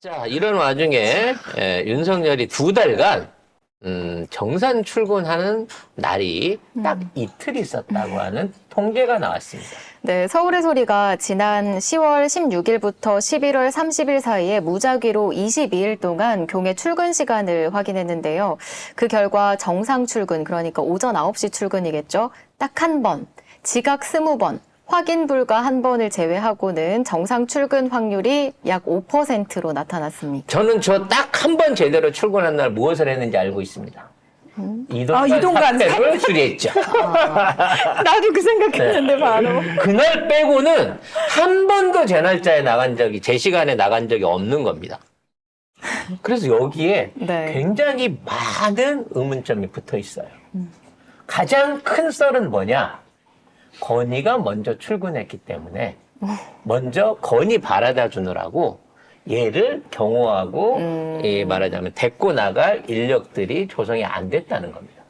자, 이런 와중에 에, 윤석열이 두 달간 음, 정산 출근하는 날이 딱 이틀 있었다고 하는 통계가 나왔습니다. 네, 서울의 소리가 지난 10월 16일부터 11월 30일 사이에 무작위로 22일 동안 교내 출근 시간을 확인했는데요. 그 결과 정상 출근, 그러니까 오전 9시 출근이겠죠. 딱 한 번, 지각 20번, 확인 불가 한 번을 제외하고는 정상 출근 확률이 약 5%로 나타났습니다. 저는 저 딱 한 번 제대로 출근한 날 무엇을 했는지 알고 있습니다. 이동간, 아, 이동간 사태를 수리했죠. 나도 그 생각했는데 바로. 그날 빼고는 한 번도 제 날짜에 나간 적이, 제 시간에 나간 적이 없는 겁니다. 그래서 여기에 네. 굉장히 많은 의문점이 붙어 있어요. 가장 큰 썰은 뭐냐? 건이가 먼저 출근했기 때문에 먼저 건이 바라다 주느라고 얘를 경호하고 음. 예, 말하자면 데리고 나갈 인력들이 조성이 안 됐다는 겁니다.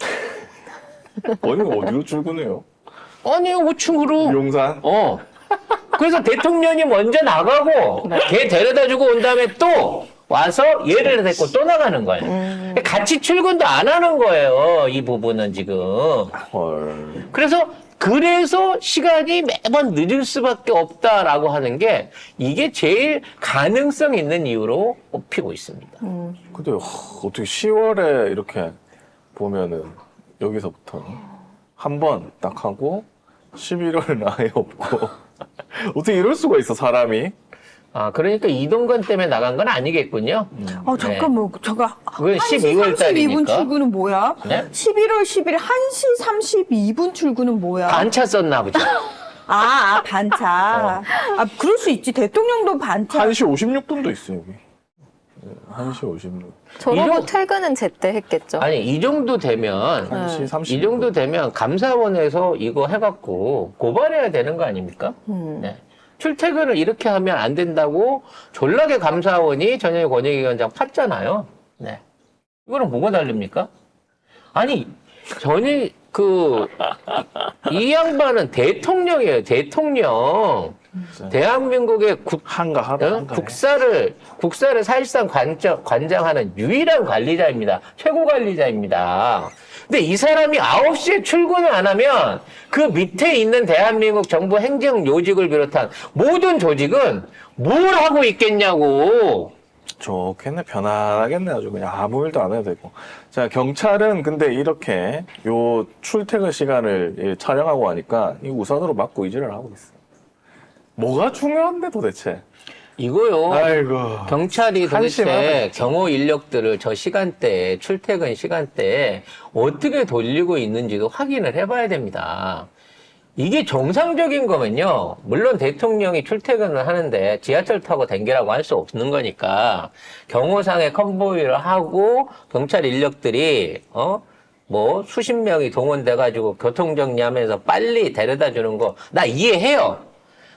어디 어디로 출근해요? 아니 5층으로 용산? 어. 그래서 대통령이 먼저 나가고 걔 데려다 주고 온 다음에 또 와서 얘를 데리고 또 나가는 거예요. 같이 출근도 안 하는 거예요. 이 부분은 지금. 헐. 그래서 그래서 시간이 매번 늦을 수밖에 없다라고 하는 게 이게 제일 가능성 있는 이유로 꼽히고 있습니다. 근데 하, 어떻게 10월에 이렇게 보면은 여기서부터 한 번 딱 하고 11월은 아예 없고 어떻게 이럴 수가 있어 사람이? 아, 그러니까 이동건 때문에 나간 건 아니겠군요. 어, 잠깐만, 잠깐. 그건 1시 12월 32분 달이니까. 출근은 뭐야? 네? 11월 10일 1시 32분 출근은 뭐야? 반차 썼나 보죠. 아, 아, 반차. 아, 그럴 수 있지. 대통령도 반차. 1시 56분도 있어 여기. 네, 1시 56분. 저러고 이런- 퇴근은 제때 했겠죠. 아니, 이 정도 되면 1시 30분. 이 정도 되면 감사원에서 이거 해갖고 고발해야 되는 거 아닙니까? 음. 네. 출퇴근을 이렇게 하면 안 된다고 졸라게 감사원이 전현희 권익위원장 팠잖아요. 네. 이거는 뭐가 다릅니까? 아니, 전이 그, 이 양반은 대통령이에요, 대통령. 대한민국의 국, 한가하다. 어? 한가해. 국사를 국사를 사실상 관장, 관장하는 유일한 관리자입니다. 최고 관리자입니다. 근데 이 사람이 9시에 출근을 안 하면 그 밑에 있는 대한민국 정부 행정 요직을 비롯한 모든 조직은 뭘 하고 있겠냐고. 좋겠네 편안하겠네 아주 그냥 아무 일도 안 해도 되고 자 경찰은 근데 이렇게 요 출퇴근 시간을 예, 촬영하고 하니까 이 우산으로 막고 이지를 하고 있어 뭐가 중요한데 도대체 이거요. 아이고 경찰이 도대체 한심하네. 경호 인력들을 저 시간대에 출퇴근 시간대에 어떻게 돌리고 있는지도 확인을 해봐야 됩니다. 이게 정상적인 거면요. 물론 대통령이 출퇴근을 하는데 지하철 타고 댕기라고 할 수 없는 거니까 경호상의 컨보이를 하고 경찰 인력들이 어? 뭐 수십 명이 동원돼 가지고 교통 정리하면서 빨리 데려다 주는 거 나 이해해요.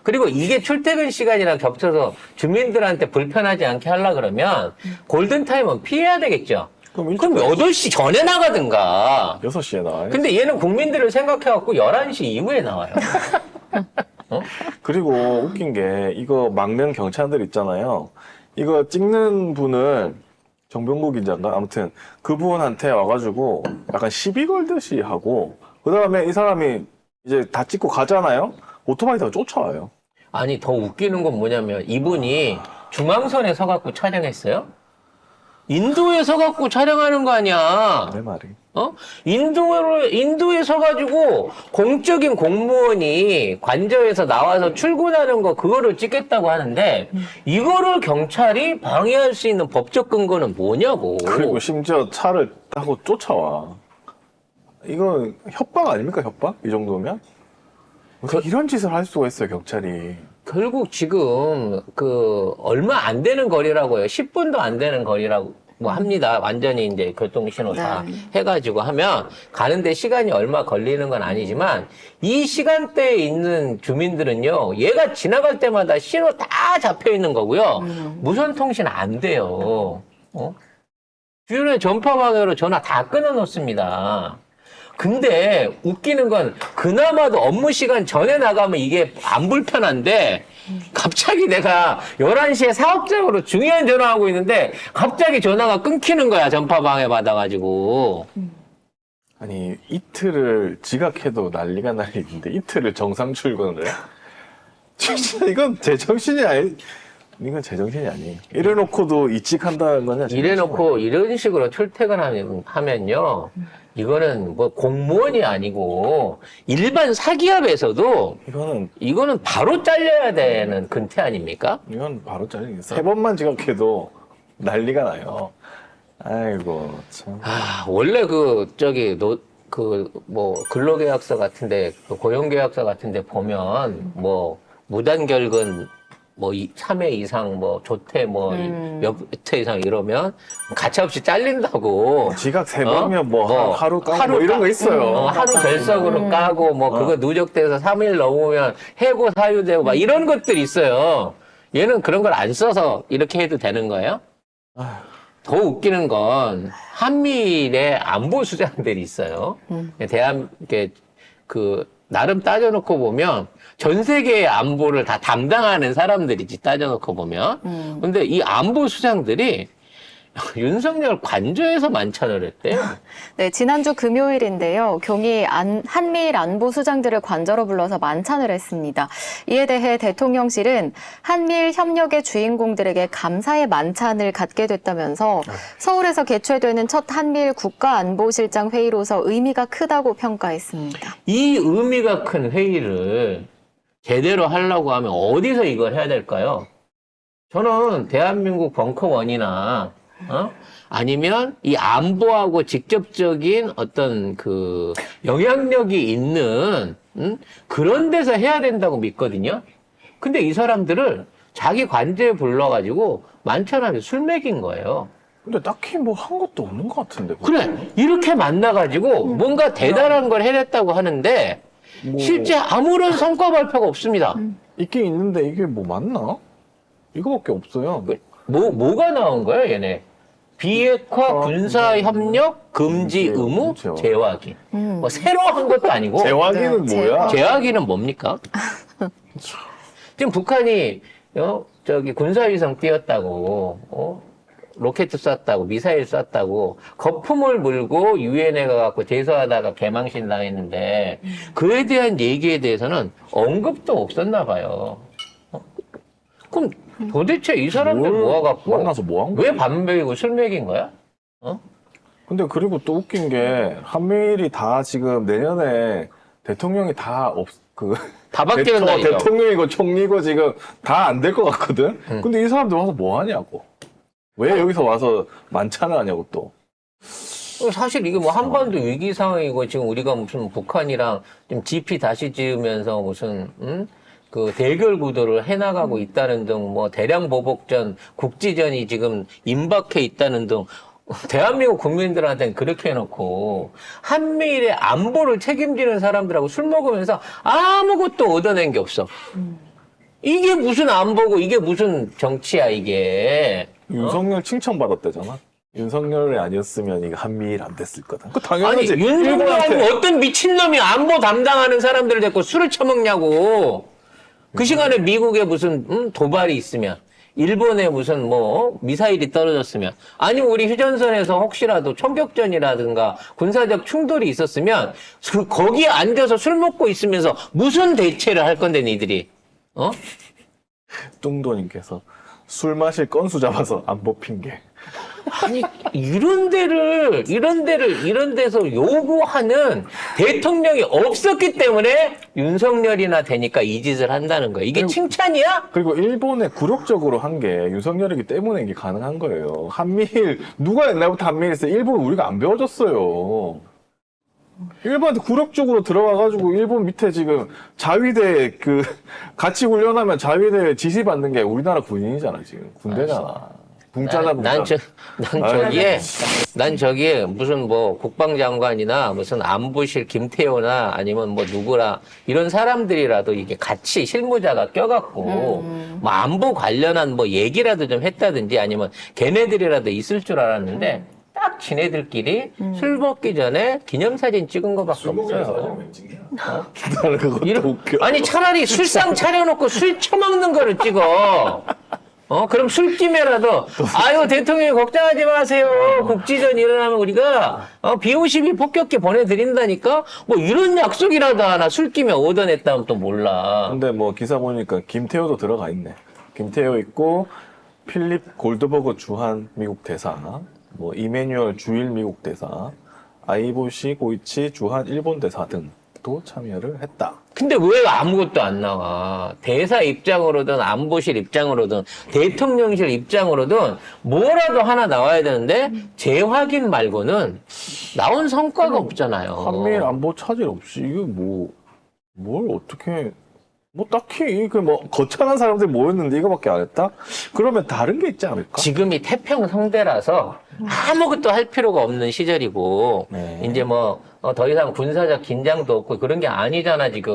그리고 이게 출퇴근 시간이랑 겹쳐서 주민들한테 불편하지 않게 하려 그러면 골든타임은 피해야 되겠죠. 그럼 그럼 8시 전에 나가든가. 6시에 나와요? 근데 얘는 국민들을 생각해갖고 11시 이후에 나와요. 그리고 웃긴 게 이거 막는 경찰들 있잖아요. 이거 찍는 분을 정병국 기자인가? 아무튼 그분한테 와가지고 약간 시비 걸듯이 하고 그 다음에 이 사람이 이제 다 찍고 가잖아요? 오토바이 타고 쫓아와요 아니, 더 웃기는 건 뭐냐면 이분이 중앙선에 서갖고 촬영했어요? 인도에 서갖고 촬영하는 거 아니야. 내 말이 어? 인도로, 인도에 서가지고 공적인 공무원이 관저에서 나와서 출근하는 거, 그거를 찍겠다고 하는데, 이거를 경찰이 방해할 수 있는 법적 근거는 뭐냐고. 그리고 심지어 차를 타고 쫓아와. 이거 협박 아닙니까, 협박? 이 정도면? 어떻게 이런 짓을 할 수가 있어요, 경찰이. 결국 지금 그 얼마 안 되는 거리라고요. 10분도 안 되는 거리라고 뭐 합니다. 완전히 이제 교통신호 다 네. 해가지고 하면 가는데 시간이 얼마 걸리는 건 아니지만 이 시간대에 있는 주민들은요. 얘가 지나갈 때마다 신호 다 잡혀 있는 거고요. 무선 통신 안 돼요. 어? 주변에 전파 방해로 전화 다 끊어 놓습니다. 근데 웃기는 건 그나마도 업무 시간 전에 나가면 이게 안 불편한데 갑자기 내가 11시에 사업적으로 중요한 전화하고 있는데 갑자기 전화가 끊기는 거야. 전파 방해 받아가지고. 아니 이틀을 지각해도 난리가 날리는데 이틀을 정상 출근을 해? 진짜 이건 제 정신이 아니 이건 제정신이 아니에요. 이래놓고도 이직한다는 거냐? 이래놓고 이런 식으로 출퇴근하면 하면요. 이거는 뭐 공무원이 아니고 일반 사기업에서도 이거는 이거는 바로 잘려야 되는 근태 아닙니까? 이건 바로 잘리세 번만 지각해도 난리가 나요. 아이고 참. 아, 원래 그, 저기, 노, 그, 뭐, 근로계약서 같은데, 그 고용계약서 같은데 보면, 뭐, 무단결근, 뭐, 이, 3회 이상, 뭐, 조퇴, 뭐, 음. 몇회 이상 이러면, 가차없이 잘린다고. 지각 세 어? 번이면 뭐, 뭐, 하- 하루 까고 하루 뭐 이런 까- 거 있어요. 어, 하루 결석으로 까고, 뭐, 그거 누적돼서 3일 넘으면 해고 사유되고, 막 이런 것들이 있어요. 얘는 그런 걸 안 써서 이렇게 해도 되는 거예요? 더 웃기는 건 한미일의 안보 수장들이 있어요. 대한 이게 그 나름 따져놓고 보면 전 세계의 안보를 다 담당하는 사람들이지 따져놓고 보면. 근데 이 안보 수장들이 윤석열 관저에서 만찬을 했대요. 네, 지난주 금요일인데요. 경이 안- 한미일 안보 수장들을 관저로 불러서 만찬을 했습니다. 이에 대해 대통령실은 한미일 협력의 주인공들에게 감사의 만찬을 갖게 됐다면서 서울에서 개최되는 첫 한미일 국가안보실장 회의로서 의미가 크다고 평가했습니다. 이 의미가 큰 회의를 제대로 하려고 하면 어디서 이걸 해야 될까요? 저는 대한민국 벙커원이나 어? 아니면 이 안보하고 직접적인 어떤 그 영향력이 있는 음? 그런 데서 해야 된다고 믿거든요. 근데 이 사람들을 자기 관제에 불러가지고 만찬하게 술 먹인 거예요. 근데 딱히 뭐 한 것도 없는 것 같은데. 그래 이렇게 만나가지고 뭔가 대단한 걸 해냈다고 하는데 뭐 실제 아무런 성과 발표가 없습니다. 있긴 있는데 이게 뭐 맞나? 이거밖에 없어요. 뭐 뭐가 나온 거야 얘네? 비핵화 어, 군사 협력 금지 음, 의무 그렇죠. 재확인. 음. 뭐 새로 한 것도 아니고 재확인은 네, 뭐야? 재확인은 뭡니까? 지금 북한이 어, 저기 군사위성 띄웠다고 어? 로켓 쐈다고 미사일 쐈다고 거품을 물고 유엔에 가갖고 제소하다가 개망신 당했는데 그에 대한 얘기에 대해서는 언급도 없었나 봐요. 어? 그럼 도대체 이 사람들 뭘 모아갖고 만나서 뭐 한 거야? 왜 밥 먹이고 술 먹인 거야? 근데 그리고 또 웃긴 게 한미일이 다 지금 내년에 대통령이 다 없, 그. 다 바뀌는 대통- 날이죠. 음. 대통령이고 총리고 지금 다 안 될 것 같거든? 근데 이 사람들 와서 뭐 하냐고. 왜 여기서 와서 만찬을 하냐고 또. 사실 이게 뭐 한반도 위기 상황이고 지금 우리가 무슨 북한이랑 좀 GP 다시 지으면서 무슨 음? 그 대결 구도를 해나가고 있다는 등 뭐 대량 보복전 국지전이 지금 임박해 있다는 등 대한민국 국민들한테는 그렇게 해놓고 한미일의 안보를 책임지는 사람들하고 술 먹으면서 아무것도 얻어낸 게 없어. 이게 무슨 안보고 이게 무슨 정치야 이게. 윤석열 칭찬받았대잖아. 윤석열이 아니었으면 이거 한미일 안 됐을 거다. 그 아니 당연하지. 윤석열하고 일본한테 어떤 미친놈이 안보 담당하는 사람들을 데리고 술을 처먹냐고 그 시간에 미국에 무슨 음, 도발이 있으면 일본에 무슨 뭐 미사일이 떨어졌으면 아니면 우리 휴전선에서 혹시라도 총격전이라든가 군사적 충돌이 있었으면 그 거기에 앉아서 술 먹고 있으면서 무슨 대체를 할 건데 니들이 어? 뚱도님께서 술 마실 건수 잡아서 안 뽑힌 게. 아니 이런 데를 이런 데를 이런 데서 요구하는 대통령이 없었기 때문에 윤석열이나 되니까 이 짓을 한다는 거야. 이게 그리고- 칭찬이야? 그리고 일본에 굴욕적으로 한 게 윤석열이기 때문에 이게 가능한 거예요. 한미일 누가 옛날부터 한미일 했어요? 일본 우리가 안 배워줬어요. 일본한테 굴욕적으로 들어와가지고 일본 밑에 지금 자위대 그 같이 훈련하면 자위대 지시 받는 게 우리나라 군인이잖아 지금 군대잖아. 붕짜자 붕짜. 난, 저, 난 아유, 저기에, 난 저기에 무슨 뭐 국방장관이나 무슨 안보실 김태호나 아니면 뭐 누구라 이런 사람들이라도 이게 같이 실무자가 껴갖고 뭐 안보 관련한 뭐 얘기라도 좀 했다든지 아니면 걔네들이라도 있을 줄 알았는데 딱딱 지네들끼리 술 먹기 전에 기념사진 찍은 거밖에 없어요. 나는 그것도 이런- 웃겨. 아니 차라리 술상 차려놓고 술 처먹는 거를 찍어. 어 그럼 술김에라도 아유 대통령이 걱정하지 마세요. 국지전 일어나면 우리가 어, B52 폭격기 보내드린다니까 뭐 이런 약속이라도 하나 술김에 얻어냈다면 또 몰라. 근데 뭐 기사 보니까 김태호도 들어가 있네. 김태호 있고 필립 골드버그 주한 미국 대사, 뭐 이메뉴얼 주일 미국 대사, 아이보시 고이치 주한 일본 대사 등도 참여를 했다. 근데 왜 아무것도 안 나와? 대사 입장으로든 안보실 입장으로든 대통령실 입장으로든 뭐라도 하나 나와야 되는데 재확인 말고는 나온 성과가 없잖아요. 한미일 안보 차질 없이 이게 뭐뭘 어떻게 뭐 딱히 그뭐 거창한 사람들이 모였는데 이거밖에 안 했다? 그러면 다른 게 있지 않을까? 지금이 태평 성대라서 아무것도 할 필요가 없는 시절이고 네. 이제 뭐 더 이상 군사적 긴장도 없고 그런 게 아니잖아 지금.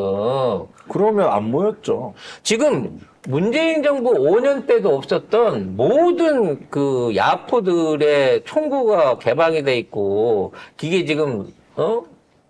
그러면 안 모였죠. 지금 문재인 정부 5년 때도 없었던 모든 그 야포들의 총구가 개방이 돼 있고 그게 지금 어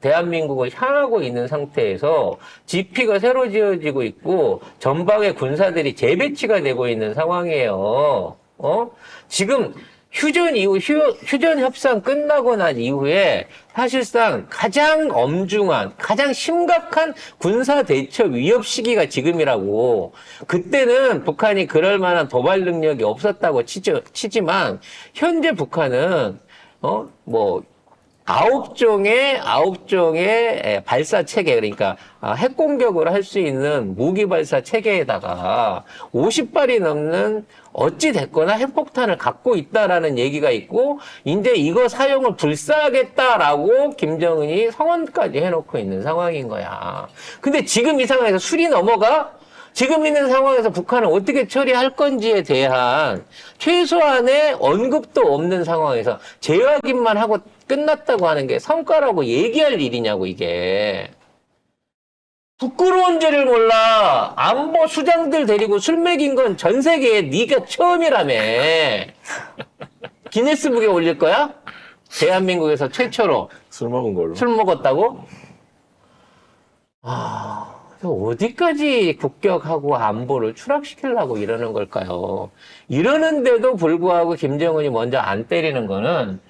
대한민국을 향하고 있는 상태에서 지피가 새로 지어지고 있고 전방에 군사들이 재배치가 되고 있는 상황이에요. 어? 지금 휴전 이후 휴, 휴전 협상 끝나고 난 이후에 사실상 가장 엄중한 가장 심각한 군사 대처 위협 시기가 지금이라고 그때는 북한이 그럴 만한 도발 능력이 없었다고 치죠, 치지만 현재 북한은 어 뭐 아홉 종의 아홉 종의 에, 발사 체계 그러니까 아, 핵 공격을 할 수 있는 무기 발사 체계에다가 50발이 넘는 어찌 됐거나 핵폭탄을 갖고 있다라는 얘기가 있고 이제 이거 사용을 불사하겠다라고 김정은이 성언까지 해놓고 있는 상황인 거야. 근데 지금 이 상황에서 술이 넘어가 지금 있는 상황에서 북한은 어떻게 처리할 건지에 대한 최소한의 언급도 없는 상황에서 재확인만 하고 끝났다고 하는 게 성과라고 얘기할 일이냐고 이게. 부끄러운 줄을 몰라. 안보 수장들 데리고 술 먹인 건 전 세계에 네가 처음이라며. 기네스북에 올릴 거야? 대한민국에서 최초로 술 먹은 걸로. 술 먹었다고? 아, 어디까지 국격하고 안보를 추락시키려고 이러는 걸까요? 이러는데도 불구하고 김정은이 먼저 안 때리는 거는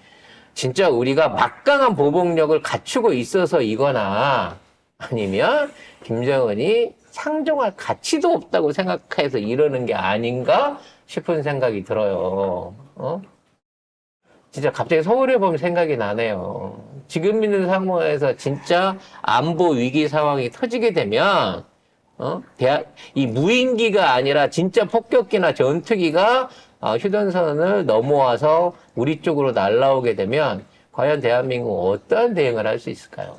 진짜 우리가 막강한 보복력을 갖추고 있어서 이거나 아니면 김정은이 상종할 가치도 없다고 생각해서 이러는 게 아닌가 싶은 생각이 들어요. 어? 진짜 갑자기 서울에 보면 생각이 나네요. 지금 있는 상황에서 진짜 안보 위기 상황이 터지게 되면, 어? 대하, 이 무인기가 아니라 진짜 폭격기나 전투기가 어, 휴전선을 넘어와서 우리 쪽으로 날라오게 되면 과연 대한민국 어떤 대응을 할 수 있을까요?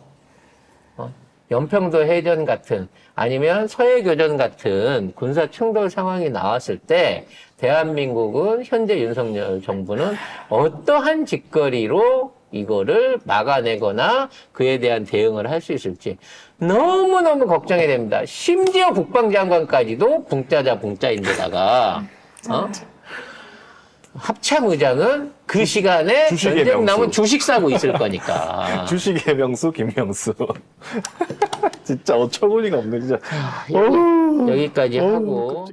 어? 연평도 해전 같은 아니면 서해 교전 같은 군사 충돌 상황이 나왔을 때 대한민국은 현재 윤석열 정부는 어떠한 짓거리로 이거를 막아내거나 그에 대한 대응을 할 수 있을지 너무너무 걱정이 됩니다. 심지어 국방장관까지도 붕짜자 붕짜인데다가 어? 합참 의장은 그 시간에 주식의 전쟁 명수. 주식 사고 있을 거니까. 주식의 명수 김명수. 진짜 어처구니가 없네 진짜. 여기까지 어우, 하고